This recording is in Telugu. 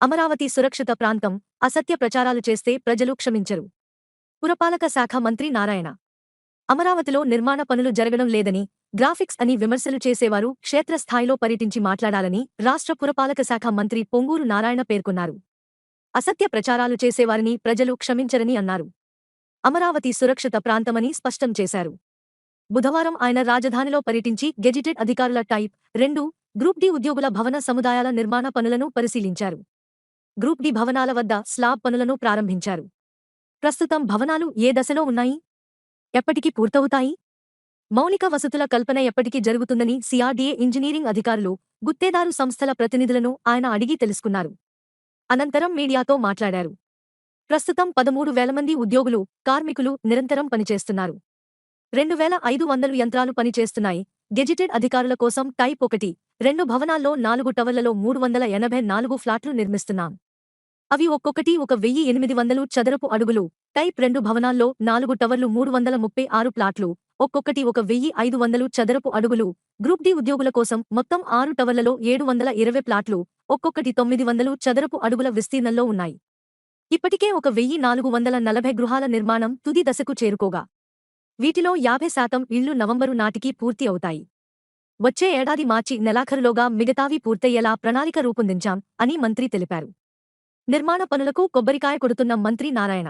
అమరావతి సురక్షిత ప్రాంతం అసత్య ప్రచారాలు చేస్తే ప్రజలు క్షమించరు. పురపాలక శాఖ మంత్రి నారాయణ. అమరావతిలో నిర్మాణ పనులు జరగడం లేదని గ్రాఫిక్స్ అని విమర్శలు చేసేవారు క్షేత్రస్థాయిలో పర్యటించి మాట్లాడాలని రాష్ట్ర పురపాలక శాఖ మంత్రి పొంగూరు నారాయణ పేర్కొన్నారు. అసత్య ప్రచారాలు చేసేవారిని ప్రజలు క్షమించరని అన్నారు. అమరావతి సురక్షిత ప్రాంతమని స్పష్టం చేశారు. బుధవారం ఆయన రాజధానిలో పర్యటించి గెజిటెడ్ అధికారుల టైప్ రెండు గ్రూప్ డి ఉద్యోగుల భవన సముదాయాల నిర్మాణ పనులను పరిశీలించారు. గ్రూప్ డి భవనాల వద్ద స్లాబ్ పనులను ప్రారంభించారు. ప్రస్తుతం భవనాలు ఏ దశలో ఉన్నాయి? ఎప్పటికి పూర్తవుతాయి? మౌలిక వసతుల కల్పన ఎప్పటికీ జరుగుతుందని సిఆర్డీఏ ఇంజనీరింగ్ అధికారులు గుత్తేదారు సంస్థల ప్రతినిధులను ఆయన అడిగి తెలుసుకున్నారు. అనంతరం మీడియాతో మాట్లాడారు. ప్రస్తుతం పదమూడు వేల మంది ఉద్యోగులు కార్మికులు నిరంతరం పనిచేస్తున్నారు. రెండు వేల ఐదు వందలు యంత్రాలు పనిచేస్తున్నాయి. గెజిటెడ్ అధికారుల కోసం టైప్ ఒకటి రెండు భవనాల్లో నాలుగు టవర్లలో మూడు వందల ఎనభై నాలుగు ఫ్లాట్లు నిర్మిస్తున్నాం. అవి ఒక్కొక్కటి ఒక వెయ్యి ఎనిమిది వందలు చదరపు అడుగులు. టైప్ రెండు భవనాల్లో నాలుగు టవర్లు మూడు వందల ముప్పై ఆరు ప్లాట్లు. ఒక్కొక్కటి ఒక వెయ్యి ఐదు వందలు చదరపు అడుగులు. గ్రూప్ డి ఉద్యోగుల కోసం మొత్తం ఆరు టవర్లలో ఏడు వందల ఇరవై ప్లాట్లు. ఒక్కొక్కటి తొమ్మిది వందలు చదరపు అడుగుల విస్తీర్ణంలో ఉన్నాయి. ఇప్పటికే ఒక వెయ్యి నాలుగు వందల నలభై గృహాల నిర్మాణం తుది దశకు చేరుకోగా. వీటిలో యాభై శాతం ఇళ్ళు నవంబరు నాటికి పూర్తి అవుతాయి. వచ్చే ఏడాది మార్చి నెలాఖరులోగా మిగతావి పూర్తయ్యేలా ప్రణాళిక రూపొందించాం అని మంత్రి తెలిపారు. నిర్మాణ పనులకు కొబ్బరికాయ కొడుతున్న మంత్రి నారాయణ.